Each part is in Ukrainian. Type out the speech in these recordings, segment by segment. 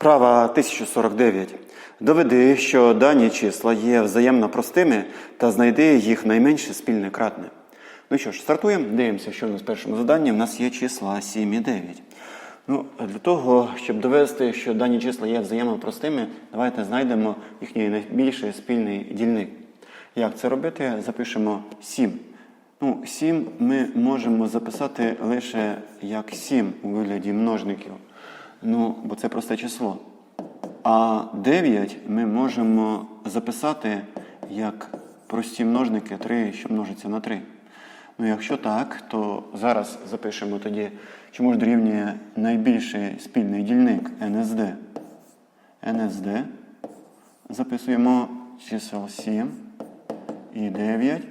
Вправа 1049. Доведи, що дані числа є взаємно простими та знайди їх найменше спільне кратне. Ну що ж, стартуємо. Дивимося, що у нас в першому заданні. У нас є числа 7 і 9. Ну, для того, щоб довести, що дані числа є взаємно простими, давайте знайдемо їхній найбільший спільний дільник. Як це робити? Запишемо 7. Ну, 7 ми можемо записати лише як 7 у вигляді множників. Ну, бо це просте число. А 9 ми можемо записати як прості множники 3, що множиться на 3. Ну, якщо так, то зараз запишемо тоді, чому ж дорівнює найбільший спільний дільник НСД. НСД. Записуємо чисел 7 і 9.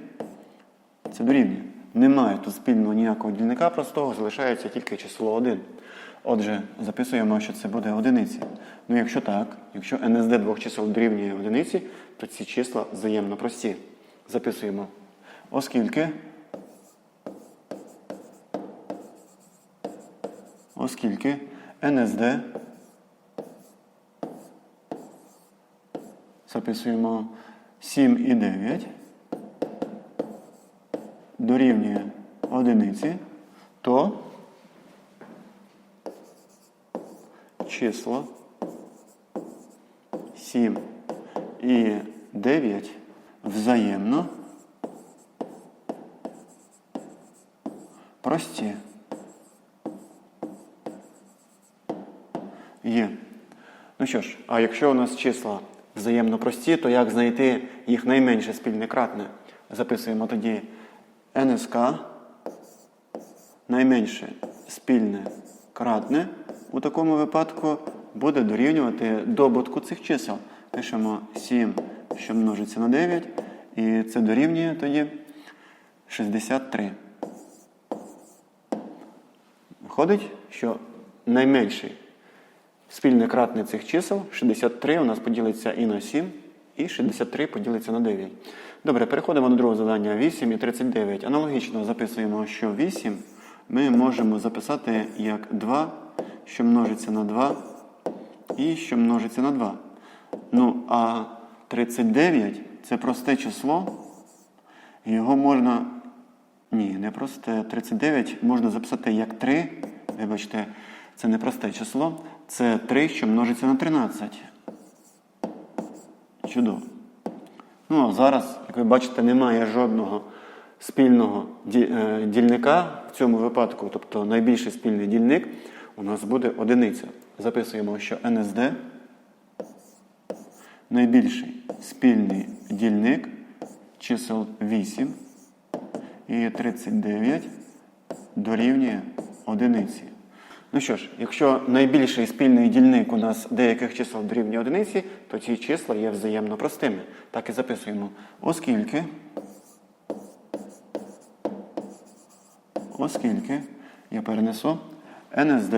Це дорівнює. Немає тут спільного ніякого дільника простого, залишається тільки число 1. Отже, записуємо, що це буде одиниці. Ну, якщо так, якщо НСД двох чисел дорівнює одиниці, то ці числа взаємно прості. Записуємо. Оскільки, оскільки НСД записуємо 7 і 9 дорівнює одиниці, то числа 7 і 9 взаємно прості. Є. Ну що ж, а якщо у нас числа взаємно прості, то як знайти їх найменше спільне кратне? Записуємо тоді НСК найменше спільне кратне у такому випадку буде дорівнювати добутку цих чисел. Пишемо 7, що множиться на 9, і це дорівнює тоді 63. Виходить, що найменший спільне кратне цих чисел 63 у нас поділиться і на 7, і 63 поділиться на 9. Добре, переходимо до другого завдання. 8 і 39. Аналогічно записуємо, що 8 ми можемо записати як 2, що множиться на 2, і що множиться на 2. Ну, а 39 це просте число. Його можна. Ні, не просте. 39 можна записати як 3. Вибачте, це не просте число. Це 3, що множиться на 13. Чудово. Ну, а зараз, як ви бачите, немає жодного спільного е, дільника в цьому випадку, тобто найбільший спільний дільник у нас буде одиниця. Записуємо, що НСД найбільший спільний дільник чисел 8 і 39 дорівнює одиниці. Ну що ж, якщо найбільший спільний дільник у нас деяких чисел дорівнює одиниці, то ці числа є взаємно простими. Так і записуємо. Оскільки, оскільки я перенесу НСД,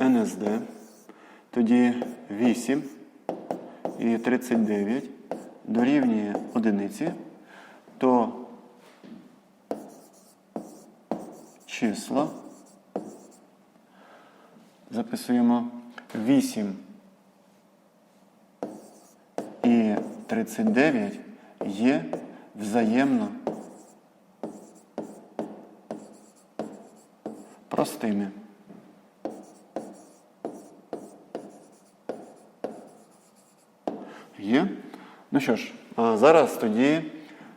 НСД, тоді 8 і 39 дорівнює одиниці, то числа. Записуємо 8 і 39 є взаємно простими. Є? Ну що ж, а зараз тоді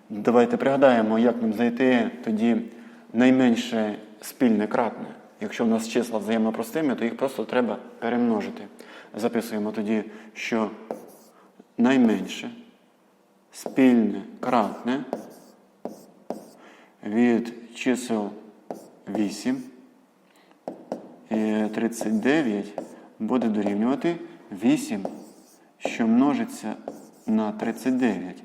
давайте пригадаємо, як нам знайти тоді найменше спільне кратне. Якщо в нас числа взаємно простими, то їх просто треба перемножити. Записуємо тоді, що найменше спільне кратне від чисел 8 і 39 буде дорівнювати 8, що множиться на 39.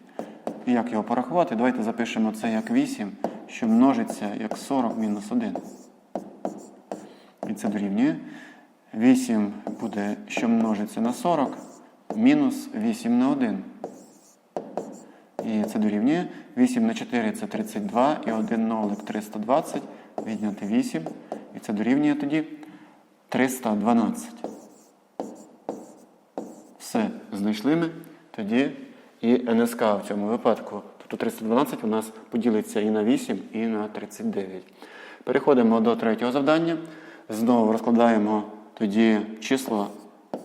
І як його порахувати? Давайте запишемо це як 8, що множиться як 40 мінус 1. І це дорівнює. 8 буде, що множиться на 40, мінус 8 на 1. І це дорівнює. 8 на 4 це 32, і 1 нолик 320, відняти 8. І це дорівнює тоді 312. Все, знайшли ми. Тоді і НСК в цьому випадку. Тобто 312 у нас поділиться і на 8, і на 39. Переходимо до третього завдання. Знову розкладаємо тоді числа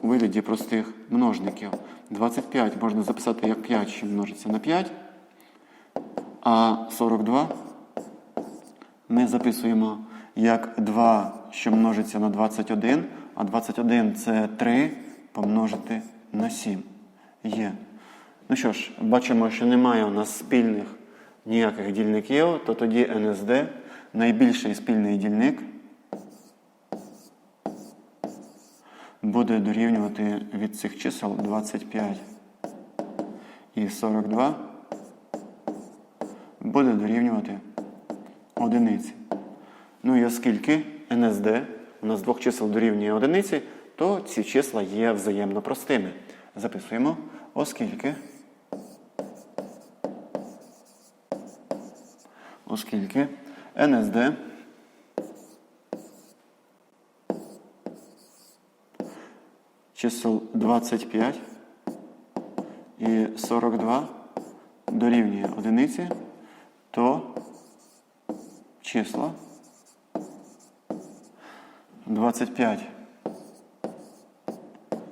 у вигляді простих множників. 25 можна записати як 5, що множиться на 5. А 42 ми записуємо як 2, що множиться на 21, а 21 це 3 помножити на 7. Є. Ну що ж, бачимо, що немає у нас спільних ніяких дільників, то тоді НСД найбільший спільний дільник буде дорівнювати від цих чисел 25 і 42 буде дорівнювати одиниці. Ну і оскільки НСД у нас двох чисел дорівнює одиниці, то ці числа є взаємно простими. Записуємо, оскільки. Оскільки НСД чисел 25 і 42 дорівнює одиниці, то числа 25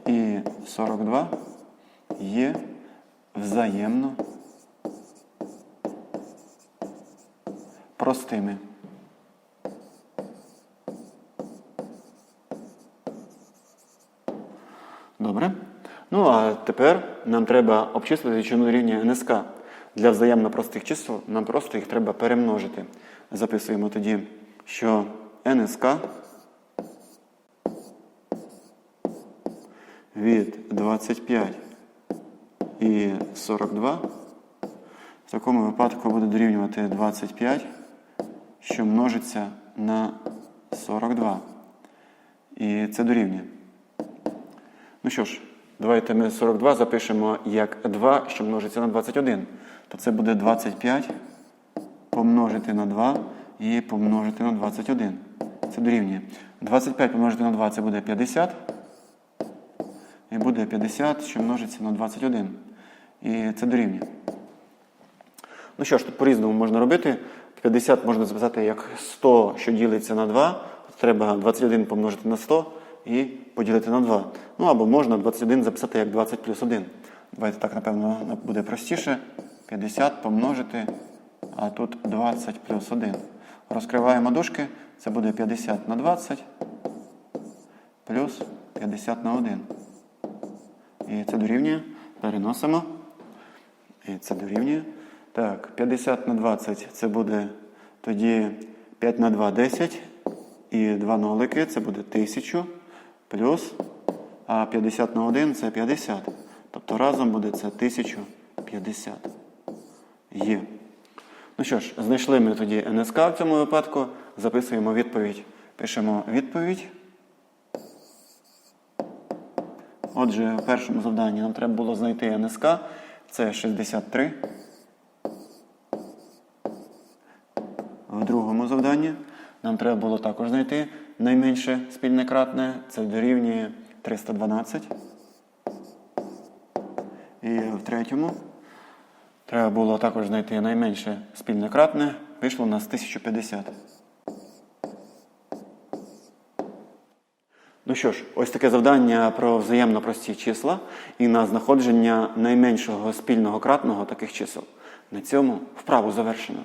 і 42 є взаємно простими. Добре. Ну а тепер нам треба обчислити, що дорівнює НСК. Для взаємно простих чисел нам просто їх треба перемножити. Записуємо тоді, що НСК від 25 і 42 в такому випадку буде дорівнювати 25, що множиться на 42. І це дорівнює. Ну що ж, давайте ми 42 запишемо як 2, що множиться на 21. То це буде 25 помножити на 2 і помножити на 21. Це дорівнює. 25 помножити на 2 це буде 50. І буде 50, що множиться на 21. І це дорівнює. Ну що ж, тут по-різному можна робити. 50 можна записати як 100, що ділиться на 2. Треба 21 помножити на 100 і поділити на 2. Ну або можна 21 записати як 20 плюс 1. Давайте так, напевно, буде простіше. 50 помножити, а тут 20 плюс 1. Розкриваємо дужки. Це буде 50 на 20 плюс 50 на 1. І це дорівнює. Переносимо. І це дорівнює. Так, 50 на 20 це буде тоді 5 на 2 10. І 2 нолики це буде 1000 плюс. А 50 на 1 це 50. Тобто разом буде це 1050. Є. Ну що ж, знайшли ми тоді НСК в цьому випадку. Записуємо відповідь. Пишемо відповідь. Отже, в першому завданні нам треба було знайти НСК. Це 63. В другому завданні нам треба було також знайти найменше спільне кратне. Це дорівнює 312. І в третьому треба було також знайти найменше спільне кратне. Вийшло у нас 1050. Ну що ж, ось таке завдання про взаємно прості числа і на знаходження найменшого спільного кратного таких чисел. На цьому вправу завершено.